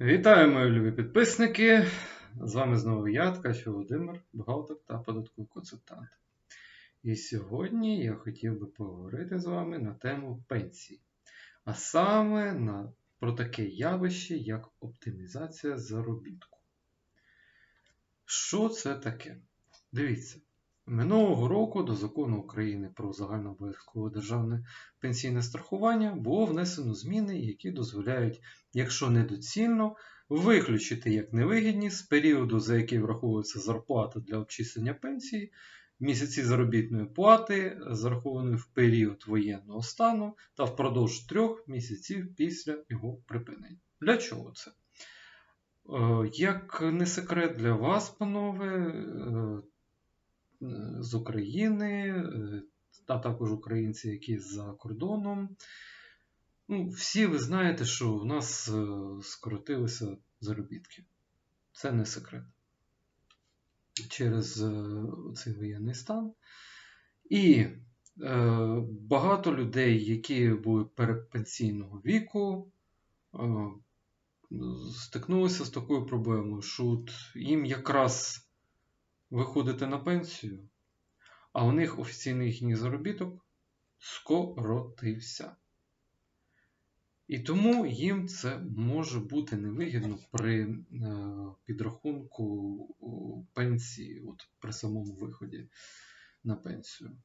Вітаю, мої любі підписники! З вами знову я, Ткач Володимир, бухгалтер та податковий консультант. І сьогодні я хотів би поговорити з вами на тему пенсії, а саме на, про таке явище, як оптимізація заробітку. Що це таке? Дивіться, минулого року до закону України про загальнообов'язкове державне пенсійне страхування було внесено зміни, які дозволяють, якщо недоцільно, виключити як невигідні з періоду, за який враховується зарплата для обчислення пенсії, місяці заробітної плати, зарахованої в період воєнного стану та впродовж трьох місяців після його припинення. Для чого це? Е, Як не секрет для вас, панове, е, з України, е, а також українці, які за кордоном. Ну, Всі ви знаєте, що в нас е, скоротилися заробітки. Це не секрет. Через е, цей воєнний стан. І е, багато людей, які були передпенсійного віку, е, стикнулися з такою проблемою, що от їм якраз виходити на пенсію, а у них офіційний їхній заробіток скоротився. І тому їм це може бути невигідно при е, підрахунку пенсії, от при самому виході на пенсію.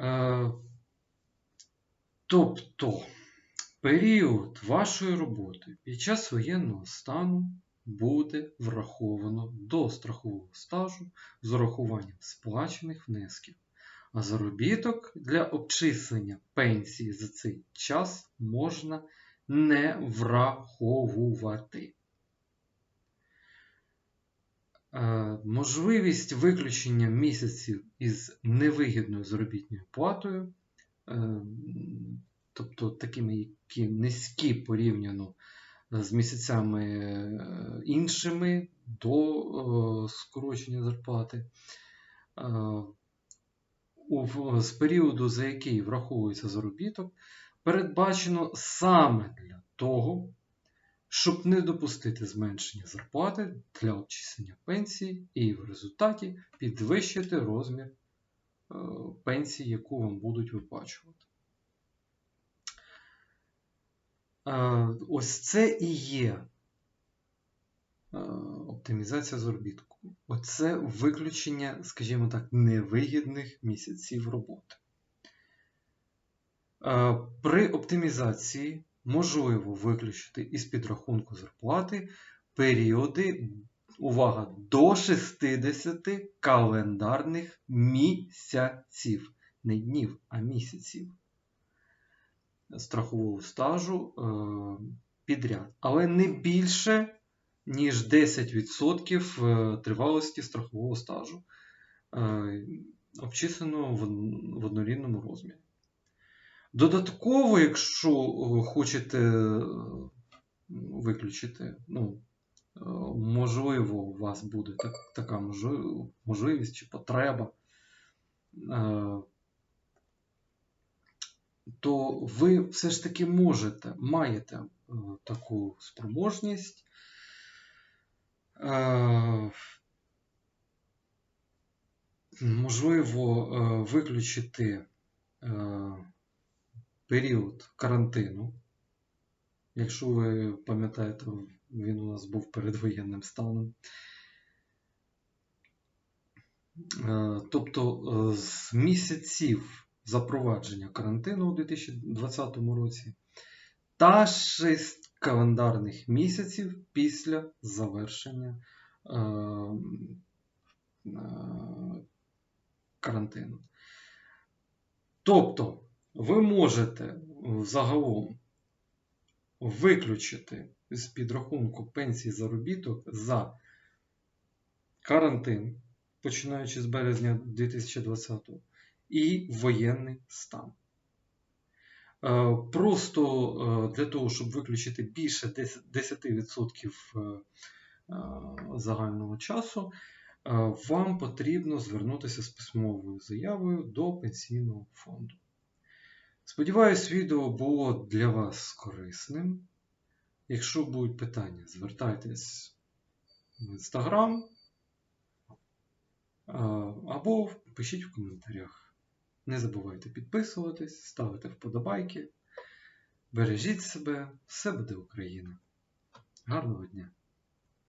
Е, тобто період вашої роботи під час воєнного стану буде враховано до страхового стажу з урахуванням сплачених внесків, а заробіток для обчислення пенсії за цей час можна не враховувати. Е, Можливість виключення місяців із невигідною заробітною платою, е, тобто такими, які низькі порівняно з місяцями е, іншими до е, скорочення зарплати. Е, з періоду, за який враховується заробіток, передбачено саме для того, щоб не допустити зменшення зарплати для обчислення пенсії і в результаті підвищити розмір пенсії, яку вам будуть виплачувати. Ось це і є оптимізація заробітку. Оце виключення, скажімо так, невигідних місяців роботи. При оптимізації можливо виключити із підрахунку зарплати періоди, увага, до 60 календарних місяців. Не днів, а місяців страхового стажу е, підряд, але не більше, ніж 10% е, тривалості страхового стажу, е, обчислено в однорідному розмірі. Додатково, якщо хочете виключити, ну, можливо, у вас буде так, така можливість чи потреба то ви все ж таки можете, маєте е, таку спроможність. Е, можливо, е, виключити період карантину. Якщо ви пам'ятаєте, він у нас був перед воєнним станом. Тобто з місяців запровадження карантину у 2020 році та 6 календарних місяців після завершення е, е, карантину. Тобто, ви можете загалом виключити з підрахунку пенсії заробіток за карантин, починаючи з березня 2020 року і воєнний стан. Е, просто е, для того, щоб виключити більше 10% е, загального часу, вам потрібно звернутися з письмовою заявою до пенсійного фонду. Сподіваюсь, відео було для вас корисним. Якщо будуть питання, звертайтесь в інстаграм або пишіть в коментарях. Не забувайте підписуватись, ставити вподобайки. Бережіть себе, все буде Україна. Гарного дня!